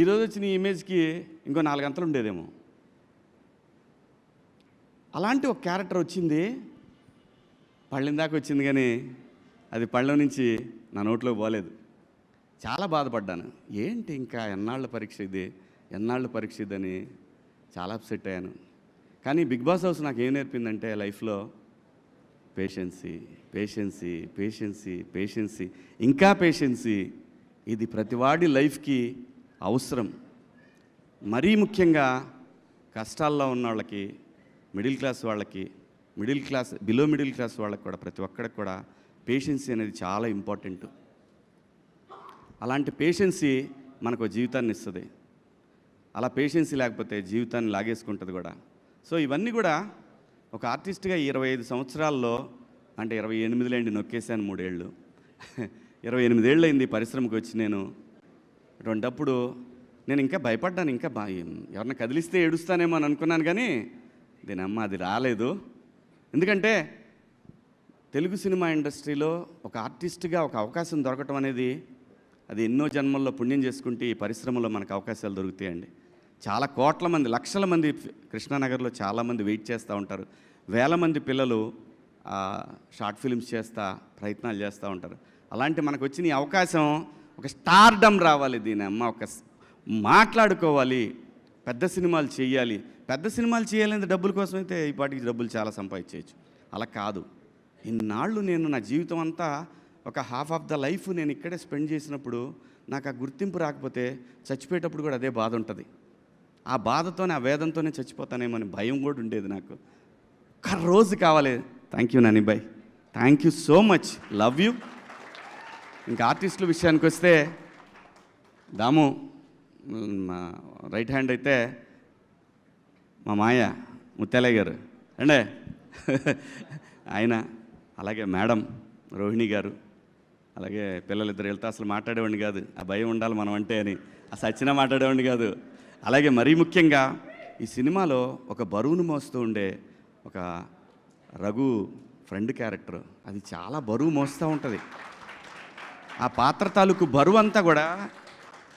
ఈరోజు వచ్చిన ఈ ఇమేజ్కి ఇంకో నాలుగు ఉండేదేమో. అలాంటి ఒక క్యారెక్టర్ వచ్చింది. పళ్ళెం దాకా వచ్చింది కానీ అది పళ్ళెం నుంచి నా నోట్లో పోలేదు. చాలా బాధపడ్డాను. ఏంటి ఇంకా ఎన్నాళ్ళ పరీక్ష ఇది? ఎన్నాళ్ళ పరీక్ష ఇదని చాలా అప్సెట్ అయ్యాను. కానీ బిగ్ బాస్ హౌస్ నాకు ఏం నేర్పిందంటే లైఫ్లో పేషెన్సీ పేషెన్సీ పేషెన్సీ పేషెన్సీ ఇంకా పేషెన్సీ ఇది ప్రతివాడి లైఫ్కి అవసరం. మరీ ముఖ్యంగా కష్టాల్లో ఉన్న వాళ్ళకి మిడిల్ క్లాస్ వాళ్ళకి middle class below middle class వాళ్ళకి కూడా ప్రతి ఒక్కరికి కూడా పేషెన్సీ అనేది చాలా ఇంపార్టెంట్. అలాంటి పేషెన్సీ మనకు జీవితాన్ని ఇస్తుంది. అలా పేషెన్సీ లేకపోతే జీవితాన్ని లాగేసుకుంటుంది కూడా. సో ఇవన్నీ కూడా ఒక ఆర్టిస్ట్గా ఇరవై ఐదు సంవత్సరాల్లో అంటే ఇరవై ఎనిమిదిలేండి నొక్కేశాను మూడేళ్ళు. ఇరవై ఎనిమిదేళ్ళు అయింది పరిశ్రమకు వచ్చి నేను అటువంటప్పుడు నేను ఇంకా భయపడ్డాను ఇంకా బా ఎవరిని కదిలిస్తే ఏడుస్తానేమో అని అనుకున్నాను కానీ దీని అమ్మ అది రాలేదు. ఎందుకంటే తెలుగు సినిమా ఇండస్ట్రీలో ఒక ఆర్టిస్ట్గా ఒక అవకాశం దొరకటం అనేది అది ఎన్నో జన్మల్లో పుణ్యం చేసుకుంటే ఈ పరిశ్రమలో మనకు అవకాశాలు దొరుకుతాయండి. చాలా కోట్ల మంది లక్షల మంది కృష్ణానగర్లో చాలామంది వెయిట్ చేస్తూ ఉంటారు. వేల మంది పిల్లలు షార్ట్ ఫిల్మ్స్ చేస్తా ప్రయత్నాలు చేస్తూ ఉంటారు. అలాంటి మనకు వచ్చిన ఈ అవకాశం ఒక స్టార్డమ్ రావాలి దీని అమ్మ ఒక మాట్లాడుకోవాలి పెద్ద సినిమాలు చేయాలి పెద్ద సినిమాలు చేయాలంటే డబ్బుల కోసం అయితే ఈ పాటికి డబ్బులు చాలా సంపాదించేయచ్చు. అలా కాదు. ఇన్నాళ్ళు నేను నా జీవితం అంతా ఒక హాఫ్ ఆఫ్ ద లైఫ్ నేను ఇక్కడే స్పెండ్ చేసినప్పుడు నాకు ఆ గుర్తింపు రాకపోతే చచ్చిపోయేటప్పుడు కూడా అదే బాధ ఉంటుంది. ఆ బాధతోనే ఆ వేదంతోనే చచ్చిపోతానేమో అని భయం కూడా ఉండేది నాకు. ఒక్క రోజు కావాలి. Thank you Nani bye thank you so much. Love you. ఇంకా ఆర్టిస్టుల విషయానికి వస్తే దాము మా రైట్ హ్యాండ్ అయితే మా మాయ ముత్యాలయ్య గారు. అండే? ఆయన అలాగే మేడం రోహిణి గారు అలాగే పిల్లలిద్దరు వెళ్తే అసలు మాట్లాడేవాడిని కాదు. ఆ భయం ఉండాలి మనం అంటే అని. ఆ సచిన మాట్లాడేవాడిని కాదు. అలాగే మరీ ముఖ్యంగా ఈ సినిమాలో ఒక బరువును మోస్తూ ఉండే ఒక రఘు ఫ్రెండ్ క్యారెక్టర్. అది చాలా బరువు మోస్తూ ఉంటుంది. ఆ పాత్ర తాలూకు బరువు అంతా కూడా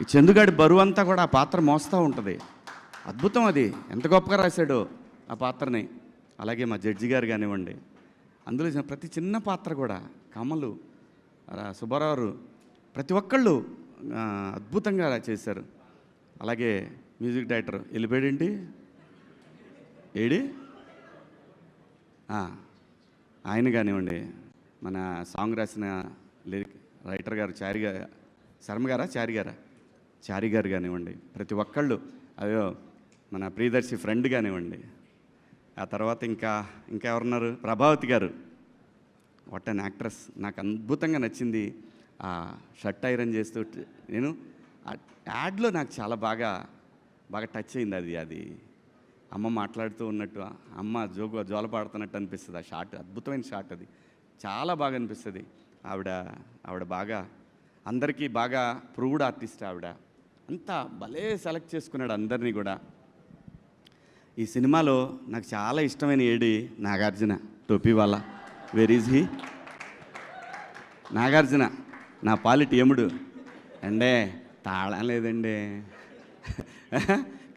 ఈ చందుగాడి బరువు అంతా కూడా ఆ పాత్ర మోస్తూ ఉంటుంది. అద్భుతం అది. ఎంత గొప్పగా రాశాడో ఆ పాత్రని. అలాగే మా జడ్జి గారు కానివ్వండి. అందులో ప్రతి చిన్న పాత్ర కూడా కమలు అలా సుబ్బారావు ప్రతి ఒక్కళ్ళు అద్భుతంగా చేశారు. అలాగే మ్యూజిక్ డైరెక్టర్ వెళ్ళిపోయాడేంటి ఏడి? ఆయన కానివ్వండి. మన సాంగ్ రాసిన లిరిక్ రైటర్ గారు చారి గారు శర్మ గారా చారి గారా? చారి గారు కానివ్వండి ప్రతి ఒక్కళ్ళు అయ్యో మన ప్రియదర్శి ఫ్రెండ్ కానివ్వండి. ఆ తర్వాత ఇంకా ఇంకా ఎవరున్నారు? ప్రభావతి గారు. What an actress. నాకు అద్భుతంగా నచ్చింది ఆ షర్ట్ ఐరన్ చేస్తూ నేను ఆ యాడ్లో నాకు చాలా బాగా బాగా టచ్ అయింది అది అది. అమ్మ మాట్లాడుతూ ఉన్నట్టు ఆ అమ్మ జోగు జోల పాడుతున్నట్టు అనిపిస్తుంది ఆ షాట్. అద్భుతమైన షాట్ అది. చాలా బాగా అనిపిస్తుంది. ఆవిడ ఆవిడ బాగా అందరికీ బాగా ప్రూవ్డ్ ఆర్టిస్ట్ ఆవిడ. అంతా భలే సెలెక్ట్ చేసుకున్నాడు అందరినీ కూడా. ఈ సినిమాలో నాకు చాలా ఇష్టమైన ఏడి నాగార్జున టోపీ వాళ్ళ. వెర్ ఈజ్ హీ నాగార్జున నా పాలిటి ఎముడు అండే తాళం లేదండి.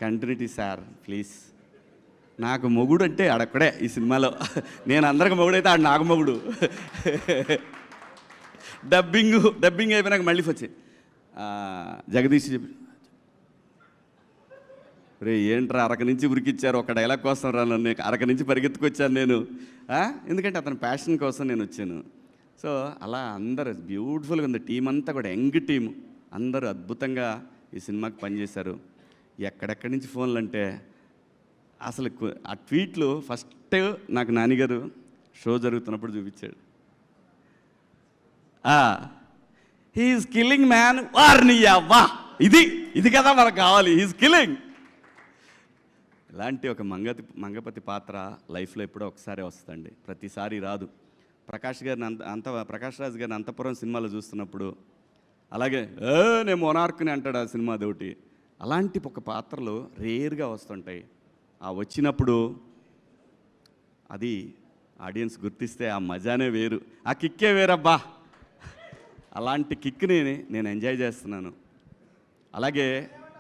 Continuity sir please. నాకు మొగుడు అంటే ఆడక్కడే ఈ సినిమాలో. నేను అందరికి మొగుడైతే ఆడు నాకు మొగుడు. డబ్బింగ్ డబ్బింగ్ అయిపోయినాక మళ్ళీ వచ్చి జగదీష్ చెప్పి రే ఏంట్రా అరక నుంచి ఉరికిచ్చారు ఒక డైలాగ్ కోసం రా నన్ను అరక నుంచి పరిగెత్తుకొచ్చాను నేను. ఎందుకంటే అతని ప్యాషన్ కోసం నేను వచ్చాను. సో అలా అందరు బ్యూటిఫుల్గా ఉంది. టీం అంతా కూడా యంగ్ టీం అందరూ అద్భుతంగా ఈ సినిమాకి పనిచేశారు. ఎక్కడెక్కడి నుంచి ఫోన్లు అంటే అసలు ఆ ట్వీట్లు ఫస్ట్ నాకు నాన్నగారు షో జరుగుతున్నప్పుడు చూపించాడు. హీఈస్ కిల్లింగ్ మ్యాన్ వార్ని అవ్వా ఇది ఇది కదా మనకు కావాలి. హీస్ కిల్లింగ్ ఇలాంటి ఒక మంగతి మంగపతి పాత్ర లైఫ్లో ఎప్పుడో ఒకసారి వస్తుందండి. ప్రతిసారి రాదు. ప్రకాష్ గారిని అంత అంత ప్రకాష్ రాజ్ గారిని అంతపురం సినిమాలో చూస్తున్నప్పుడు అలాగే ఏ నేను మొనార్క్ని అంటాడు ఆ సినిమా అదొకటి అలాంటి ఒక పాత్రలు రేర్గా వస్తుంటాయి. ఆ వచ్చినప్పుడు అది ఆడియన్స్ గుర్తిస్తే ఆ మజానే వేరు. ఆ కిక్కే వేరబ్బా. అలాంటి కిక్ని నేను ఎంజాయ్ చేస్తున్నాను. అలాగే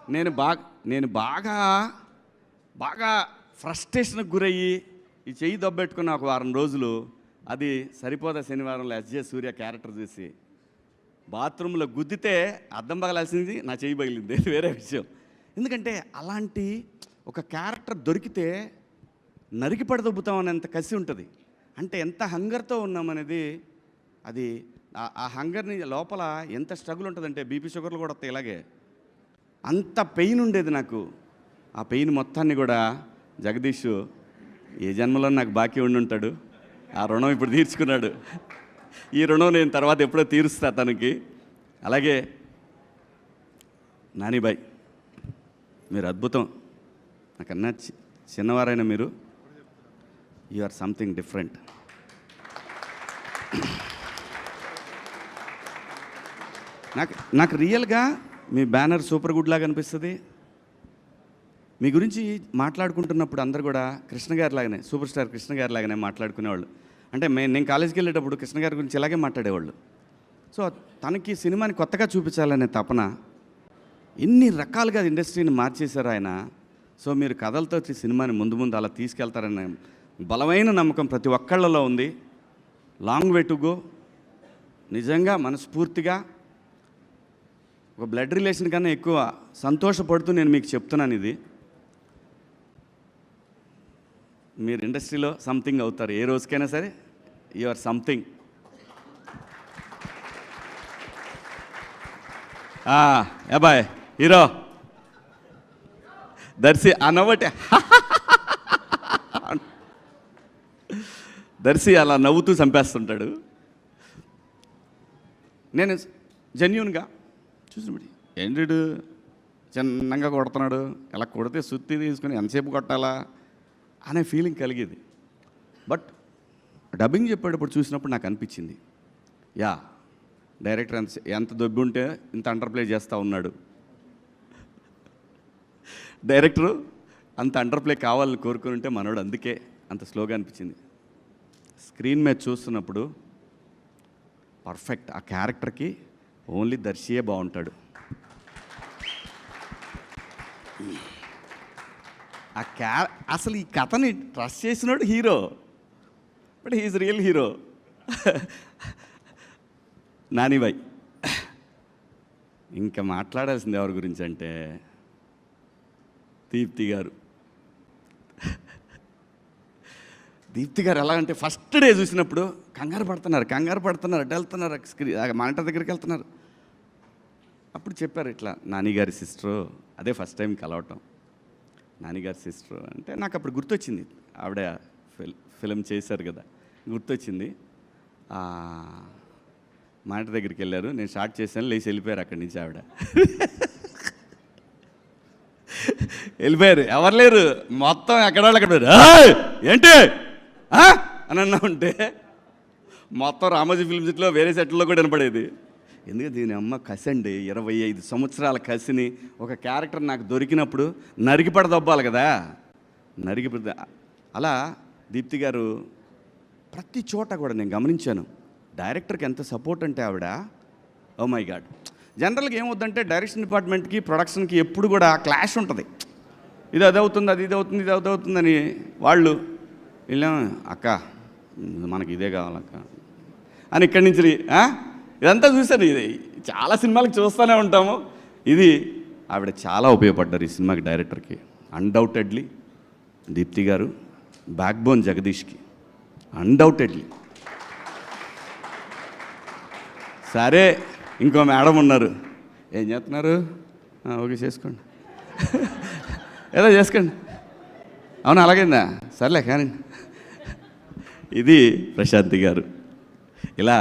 నేను బాగా నేను బాగా బాగా ఫ్రస్ట్రేషన్కి గురయ్యి ఈ చెయ్యి దబ్బెట్టుకున్న ఒక వారం రోజులు అది సరిపోదా శనివారంలో ఎస్జే సూర్య క్యారెక్టర్ చూసి బాత్రూంలో గుద్దితే అద్దం పగలాల్సింది నా చెయ్యి పగిలింది. అది వేరే విషయం. ఎందుకంటే అలాంటి ఒక క్యారెక్టర్ దొరికితే నరికి పడదొబ్బుతాం అనేంత కసి ఉంటుంది. అంటే ఎంత హంగర్తో ఉన్నామనేది అది ఆ- హంగర్ని లోపల ఎంత స్ట్రగుల్ ఉంటుందంటే బీపీ షుగర్లు కూడా వస్తాయి ఇలాగే. అంత పెయిన్ ఉండేది నాకు. ఆ పెయిన్ మొత్తాన్ని కూడా జగదీష్ ఏ జన్మలో నాకు బాకీ ఉండి ఉంటాడు. ఆ రుణం ఇప్పుడు తీర్చుకున్నాడు. ఈ రుణం నేను తర్వాత ఎప్పుడో తీరుస్తా తనకి. అలాగే నానిబాయ్ మీరు అద్భుతం. నాకన్నా చి- చిన్నవారైన మీరు యు ఆర్ సంథింగ్ డిఫరెంట్ నాకు నాకు రియల్గా మీ బ్యానర్ సూపర్ గుడ్ లాగా అనిపిస్తుంది. మీ గురించి మాట్లాడుకుంటున్నప్పుడు అందరు కూడా కృష్ణ గారి లాగానే సూపర్ స్టార్ కృష్ణ గారి లాగానే మాట్లాడుకునేవాళ్ళు. అంటే మే నేను కాలేజీకి వెళ్ళేటప్పుడు కృష్ణ గారి గురించి ఇలాగే మాట్లాడేవాళ్ళు. సో తనకి సినిమాని కొత్తగా చూపించాలనే తపన ఎన్ని రకాలుగా ఇండస్ట్రీని మార్చేశారు ఆయన. సో మీరు కథలతో ఈ సినిమాని ముందు ముందు అలా తీసుకెళ్తారనే బలమైన నమ్మకం ప్రతి ఒక్కళ్ళలో ఉంది. Long way to go. నిజంగా మనస్ఫూర్తిగా ఒక బ్లడ్ రిలేషన్ కన్నా ఎక్కువ సంతోషపడుతూ నేను మీకు చెప్తున్నాను ఇది. మీరు ఇండస్ట్రీలో సంథింగ్ అవుతారు. ఏ రోజుకైనా సరే యు ఆర్ సంథింగ్ అబ్బాయ్ హీరో. దర్శి ఆ నవ్వటే దర్శి అలా నవ్వుతూ చంపేస్తుంటాడు. నేను జెన్యున్గా చూసినప్పుడు ఏంటి చిన్నంగా కొడుతున్నాడు. ఇలా కొడితే సుత్తి తీసుకుని ఎంతసేపు కొట్టాలా అనే ఫీలింగ్ కలిగేది. బట్ డబ్బింగ్ చెప్పేటప్పుడు చూసినప్పుడు నాకు అనిపించింది. యా డైరెక్టర్ ఎంత ఎంత దొబ్బి ఉంటే ఇంత అండర్ప్లే చేస్తూ ఉన్నాడు. డైరెక్టరు అంత అండర్ప్లే కావాలని కోరుకుని ఉంటే మనోడు అందుకే అంత స్లోగా అనిపించింది. స్క్రీన్ మీద చూస్తున్నప్పుడు పర్ఫెక్ట్ ఆ క్యారెక్టర్కి ఓన్లీ దర్శియే బాగుంటాడు. ఆ క్యా అసలు ఈ కథని ట్రస్ట్ చేసినాడు hero. But he is real hero. నానిబాయ్ ఇంకా మాట్లాడాల్సింది ఎవరి గురించి అంటే దీప్తి గారు. దీప్తి గారు ఎలా అంటే ఫస్ట్ డే చూసినప్పుడు కంగారు పడుతున్నారు కంగారు పడుతున్నారు అడ్డు వెళ్తున్నారు స్క్రీన్ మానిటర్ దగ్గరికి వెళ్తున్నారు. అప్పుడు చెప్పారు ఇట్లా నానిగారి సిస్టరు. అదే ఫస్ట్ టైం కలవటం. నానిగారి సిస్టరు. అంటే నాకు అప్పుడు గుర్తొచ్చింది. ఆవిడ ఫిల్ ఫిలిం చేశారు కదా గుర్తొచ్చింది. మాట దగ్గరికి వెళ్ళారు. నేను స్టార్ట్ చేశాను. లేచి వెళ్ళిపోయారు అక్కడి నుంచి ఆవిడ. వెళ్ళిపోయారు. ఎవరు లేరు? మొత్తం ఎక్కడ వాళ్ళు అక్కడ ఏంటి? అని అన్నా ఉంటే మొత్తం రామోజీ ఫిల్మ్ సిటీలో వేరే సెట్లో కూడా వినపడేది. ఎందుకంటే దీని అమ్మ కసి అండి ఇరవై ఐదు సంవత్సరాల కసిని ఒక క్యారెక్టర్ నాకు దొరికినప్పుడు నరికి దబ్బాలి కదా. నరికి అలా దీప్తి గారు ప్రతి చోట కూడా నేను గమనించాను. డైరెక్టర్కి ఎంత సపోర్ట్ అంటే ఆవిడ ఓ మై గాడ్. జనరల్గా ఏమవుద్దంటే డైరెక్షన్ డిపార్ట్మెంట్కి ప్రొడక్షన్కి ఎప్పుడు కూడా క్లాష్ ఉంటుంది. ఇది అది అవుతుంది అది ఇది అవుతుంది ఇది అది అవుతుందని వాళ్ళు వెళ్ళాం అక్క మనకి ఇదే కావాలక్క. అని ఇక్కడి నుంచి ఇదంతా చూశాను. ఇది చాలా సినిమాలకు చూస్తూనే ఉంటాము. ఇది ఆవిడ చాలా ఉపయోగపడ్డారు ఈ సినిమాకి డైరెక్టర్కి. అన్డౌటెడ్లీ దీప్తి గారు బ్యాక్ బోన్ జగదీష్కి. అన్డౌటెడ్లీ సరే ఇంకో మేడం ఉన్నారు. ఏం చేస్తున్నారు? ఓకే చేసుకోండి. ఏదో చేసుకోండి. అవును అలాగైందా? సర్లే కానీ ఇది ప్రశాంతి గారు. ఇలా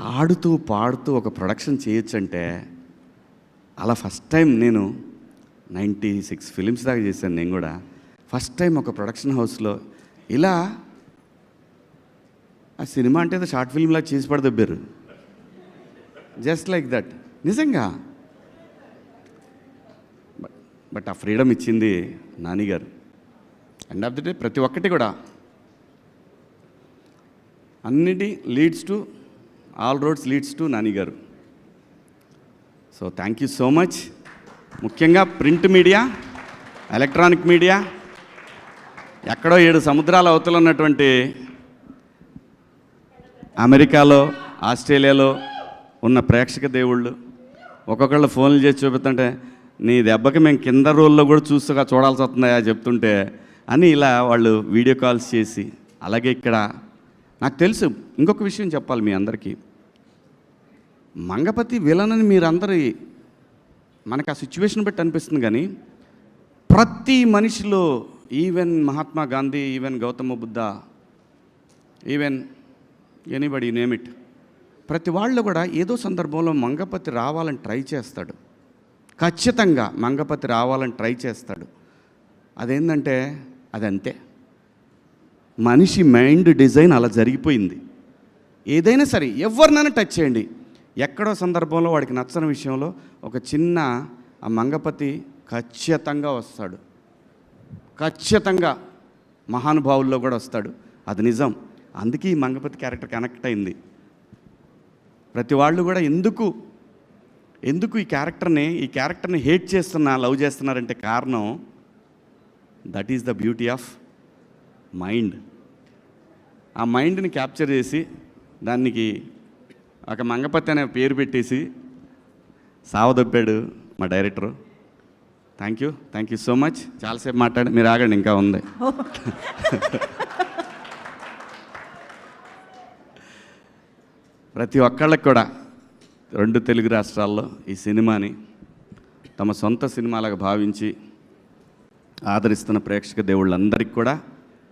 ఆడుతూ పాడుతూ ఒక ప్రొడక్షన్ చేయొచ్చంటే అలా ఫస్ట్ టైం నేను నైంటీ సిక్స్ ఫిలిమ్స్ దాకా చేశాను నేను కూడా. ఫస్ట్ టైం ఒక ప్రొడక్షన్ హౌస్లో ఇలా ఆ సినిమా అంటే ఏదో షార్ట్ ఫిల్మ్ లాగా చేసి పడదబ్బారు జస్ట్ లైక్ దట్. నిజంగా. బట్ బట్ ఆ ఫ్రీడమ్ ఇచ్చింది నానిగారు ఎండ్ ఆఫ్ ది డే ప్రతి ఒక్కటి కూడా. అన్నిటి leads to all roads leads to నానిగారు so thank you so much ముఖ్యంగా ప్రింట్ మీడియా ఎలక్ట్రానిక్ మీడియా ఎక్కడో ఏడు సముద్రాల అవతల ఉన్నటువంటి అమెరికాలో ఆస్ట్రేలియాలో ఉన్న ప్రేక్షక దేవుళ్ళు ఒక్కొక్కళ్ళు ఫోన్లు చేసి చూపిస్తుంటే నీ దెబ్బకి మేము కింద రోల్లో కూడా చూస్తుగా చూడాల్సి వస్తుందా చెప్తుంటే అని ఇలా వాళ్ళు వీడియో కాల్స్ చేసి అలాగే ఇక్కడ నాకు తెలుసు. ఇంకొక విషయం చెప్పాలి మీ అందరికీ. మంగపతి విలనని మీరందరి మనకు ఆ సిచ్యువేషన్ బట్టి అనిపిస్తుంది కానీ ప్రతి మనిషిలో even Mahatma Gandhi even Gautama Buddha even anybody name it ప్రతి వాళ్ళు కూడా ఏదో సందర్భంలో మంగపతి రావాలని ట్రై చేస్తాడు. ఖచ్చితంగా మంగపతి రావాలని ట్రై చేస్తాడు. అదేంటంటే అదంతే. మనిషి మైండ్ డిజైన్ అలా జరిగిపోయింది. ఏదైనా సరే ఎవరినైనా టచ్ చేయండి. ఎక్కడో సందర్భంలో వాడికి నచ్చని విషయంలో ఒక చిన్న ఆ మంగపతి ఖచ్చితంగా వస్తాడు. ఖచ్చితంగా మహానుభావుల్లో కూడా వస్తాడు. అది నిజం. అందుకే ఈ మంగపతి క్యారెక్టర్ కనెక్ట్ అయింది. ప్రతి వాళ్ళు కూడా ఎందుకు ఎందుకు ఈ క్యారెక్టర్ని ఈ క్యారెక్టర్ని హేట్ చేస్తున్నా లవ్ చేస్తున్నారంటే కారణం that is the beauty of mind. ఆ మైండ్ని క్యాప్చర్ చేసి దానికి ఒక మంగపతి అనే పేరు పెట్టేసి సావదొప్పాడు మా director. Thank you thank you so much చాలాసేపు మాట్లాడి మీరు ఆగండి ఇంకా ఉంది. ప్రతి ఒక్కళ్ళకి కూడా రెండు తెలుగు రాష్ట్రాల్లో ఈ సినిమాని తమ సొంత సినిమాలకు భావించి ఆదరిస్తున్న ప్రేక్షక దేవుళ్ళందరికీ కూడా